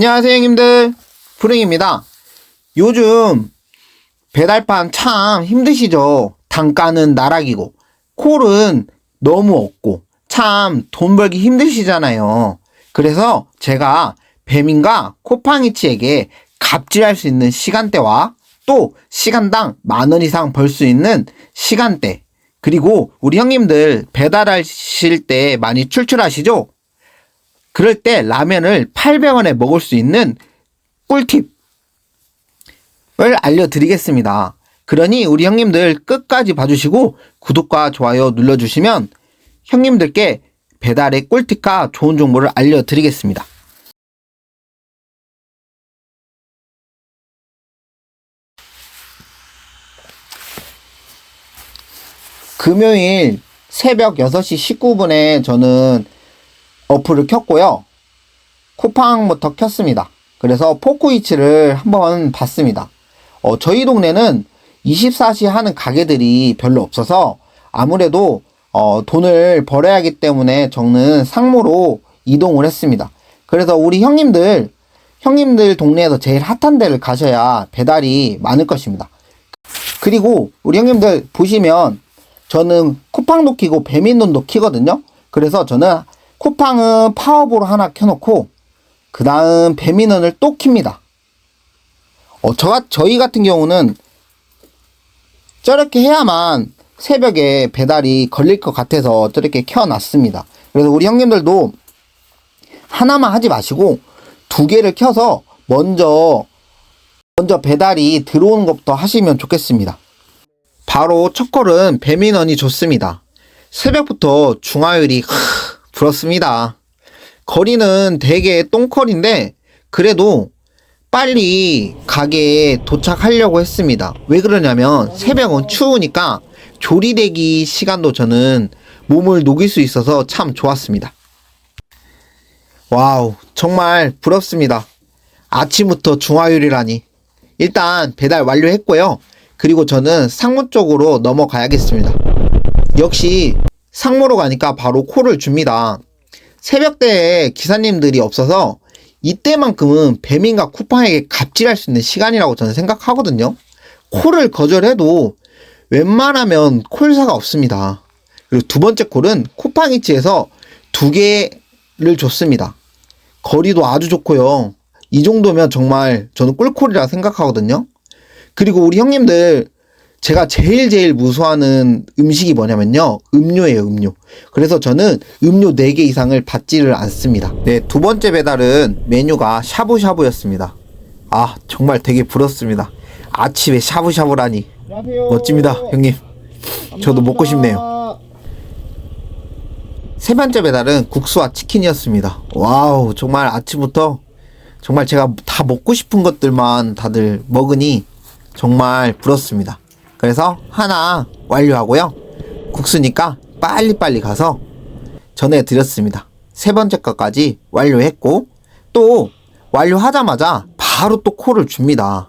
안녕하세요 형님들. 푸릉입니다. 요즘 배달판 참 힘드시죠? 단가는 나락이고. 콜은 너무 없고. 참 돈 벌기 힘드시잖아요. 그래서 제가 배민과 코팡이치에게 갑질할 수 있는 시간대와 또 시간당 만 원 이상 벌 수 있는 시간대. 그리고 우리 형님들 배달하실 때 많이 출출하시죠? 그럴 때 라면을 800원에 먹을 수 있는 꿀팁을 알려드리겠습니다. 그러니 우리 형님들 끝까지 봐주시고 구독과 좋아요 눌러주시면 형님들께 배달의 꿀팁과 좋은 정보를 알려드리겠습니다. 금요일 새벽 6시 19분에 저는 어플을 켰고요. 쿠팡부터 켰습니다. 그래서 포크위치를 한번 봤습니다. 어, 저희 동네는 24시 하는 가게들이 별로 없어서 아무래도 어, 돈을 벌어야 하기 때문에 저는 상무로 이동을 했습니다. 그래서 우리 형님들, 형님들 동네에서 제일 핫한 데를 가셔야 배달이 많을 것입니다. 그리고 우리 형님들 보시면 저는 쿠팡도 키고 배민돈도 키거든요. 그래서 저는 쿠팡은 파워볼 하나 켜놓고 그 다음 배민원을 또 킵니다. 어, 저, 저희 같은 경우는 저렇게 해야만 새벽에 배달이 걸릴 것 같아서 저렇게 켜놨습니다. 그래서 우리 형님들도 하나만 하지 마시고 두 개를 켜서 먼저 먼저 배달이 들어오는 것부터 하시면 좋겠습니다. 바로 첫 콜은 배민원이 좋습니다. 새벽부터 중화율이 불었습니다. 거리는 되게 똥컬인데 그래도 빨리 가게에 도착하려고 했습니다. 왜 그러냐면 새벽은 추우니까 조리대기 시간도 저는 몸을 녹일 수 있어서 참 좋았습니다. 와우, 정말 부럽습니다. 아침부터 중화율이라니. 일단 배달 완료했고요. 그리고 저는 상무 쪽으로 넘어가야겠습니다. 역시 상무로 가니까 바로 콜을 줍니다. 새벽대에 기사님들이 없어서 이때만큼은 배민과 쿠팡에게 갑질할 수 있는 시간이라고 저는 생각하거든요. 콜을 거절해도 웬만하면 콜사가 없습니다. 그리고 두 번째 콜은 쿠팡이치에서 두 개를 줬습니다. 거리도 아주 좋고요. 이 정도면 정말 저는 꿀콜이라 생각하거든요. 그리고 우리 형님들 제가 제일 제일 무서워하는 음식이 뭐냐면요. 음료예요, 음료. 그래서 저는 음료 4개 이상을 받지를 않습니다. 네, 두 번째 배달은 메뉴가 샤브샤브였습니다. 아, 정말 되게 부럽습니다. 아침에 샤브샤브라니. 안녕하세요. 멋집니다, 형님. 저도 먹고 싶네요. 세 번째 배달은 국수와 치킨이었습니다. 와우, 정말 아침부터 정말 제가 다 먹고 싶은 것들만 다들 먹으니 정말 부럽습니다. 그래서 하나 완료하고요. 국수니까 빨리빨리 가서 전해드렸습니다. 세 번째 것까지 완료했고 또 완료하자마자 바로 또 콜을 줍니다.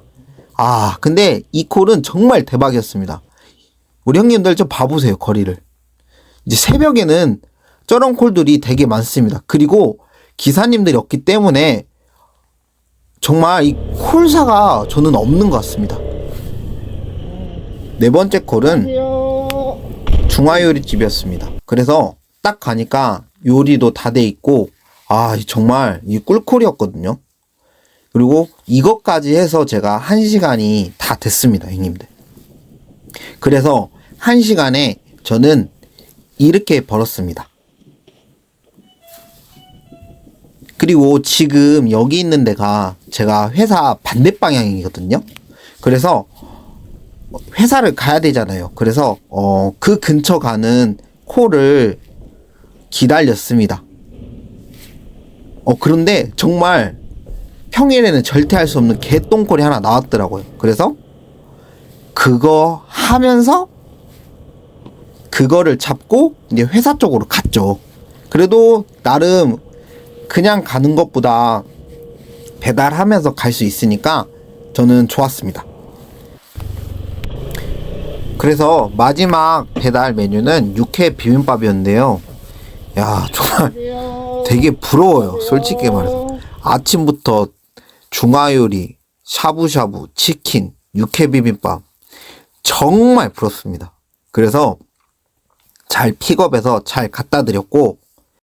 아 근데 이 콜은 정말 대박이었습니다. 우리 형님들 좀 봐보세요 거리를. 이제 새벽에는 저런 콜들이 되게 많습니다. 그리고 기사님들이 없기 때문에 정말 이 콜사가 저는 없는 것 같습니다. 네 번째 콜은 안녕하세요. 중화 요리집이었습니다. 그래서 딱 가니까 요리도 다 돼 있고 아 정말 이 꿀콜이었거든요. 그리고 이것까지 해서 제가 한 시간이 다 됐습니다, 형님들. 그래서 한 시간에 저는 이렇게 벌었습니다. 그리고 지금 여기 있는 데가 제가 회사 반대 방향이거든요. 그래서 회사를 가야 되잖아요. 그래서 어, 그 근처 가는 콜을 기다렸습니다. 어, 그런데 정말 평일에는 절대 할 수 없는 개똥콜이 하나 나왔더라고요. 그래서 그거 하면서 그거를 잡고 이제 회사 쪽으로 갔죠. 그래도 나름 그냥 가는 것보다 배달하면서 갈 수 있으니까 저는 좋았습니다. 그래서 마지막 배달 메뉴는 육회 비빔밥이었는데요. 야, 정말. 되게 부러워요. 솔직히 말해서. 아침부터 중화요리, 샤브샤브, 치킨, 육회 비빔밥 정말 부럽습니다. 그래서 잘 픽업해서 잘 갖다 드렸고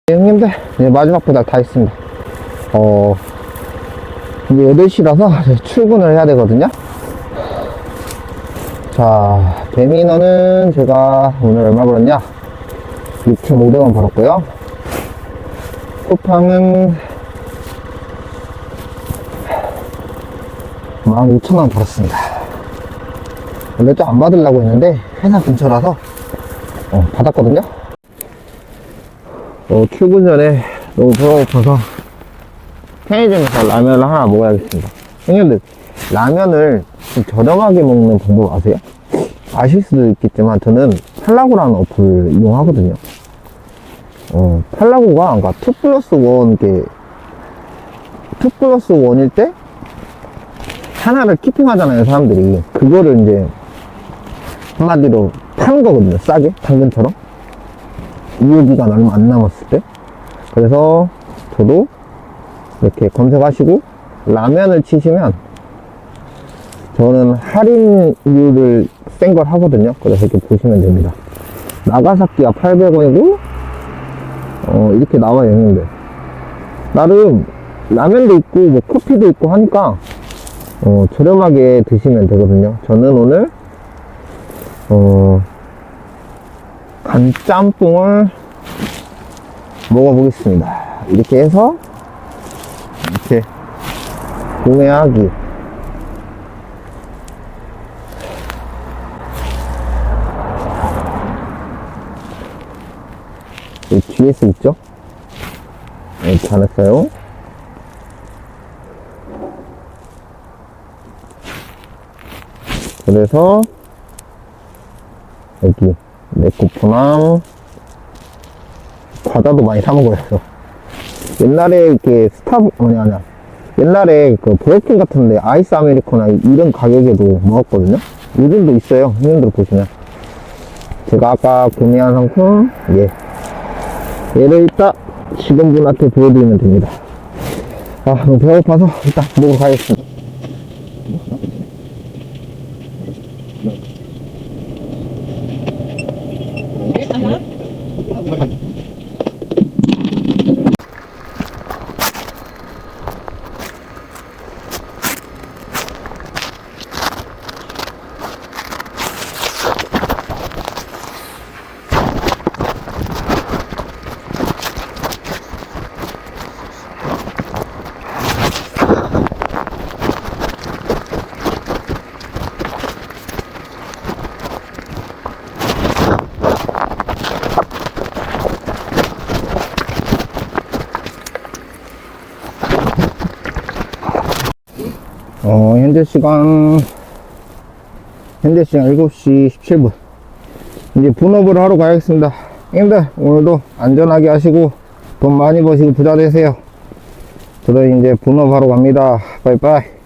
네, 형님들 이제 마지막 배달 다 했습니다 어 이제 8시라서 출근을 해야 되거든요 자 배민어는 제가 오늘 얼마 벌었냐? 6,500원 벌었고요. 쿠팡은 15,000원 벌었습니다. 원래 좀안 받으려고 했는데 회사 근처라서 어, 받았거든요. 어, 출근 전에 너무 배고파서 편의점에서 라면을 하나 먹어야겠습니다. 형님들, 라면을 좀 저렴하게 먹는 방법 아세요? 아실 수도 있겠지만 저는 팔라고라는 어플을 이용하거든요. 어, 팔라고가 그러니까 2 플러스 1, 게, 2 플러스 1일 때 하나를 키핑하잖아요, 사람들이. 그거를 이제 한마디로 파는 거거든요, 싸게. 당근처럼. 유효기간 얼마 안 남았을 때 그래서 저도 이렇게 검색하시고 라면을 치시면 저는 할인율을 센 걸 하거든요. 그래서 이렇게 보시면 됩니다. 나가사키가 800원이고 어 이렇게 나와요 형님들 나름 라면도 있고 뭐 커피도 있고 하니까 어 저렴하게 드시면 되거든요. 저는 오늘 어 간짬뽕을 먹어보겠습니다. 이렇게 해서 이렇게 구매하기 서 있죠? 네, 잘했어요. 그래서 여기 네코프랑 과자도 많이 사 먹어요. 옛날에 이렇게 스타 뭐냐 아니야 옛날에 그 브레이킹 같은데 아이스 아메리카노 이런 가격에도 먹었거든요. 요즘도 있어요. 형님들 보시면 제가 아까 구매한 상품 예 얘를 이따 직원분한테 보여드리면 됩니다. 아 너무 배고파서 일단 먹으러 가겠습니다. 어, 현재 시간, 현재 시간 7시 17분. 이제 분업을 하러 가야겠습니다. 형님들, 오늘도 안전하게 하시고, 돈 많이 버시고 부자 되세요. 저도 이제 분업하러 갑니다. 빠이빠이.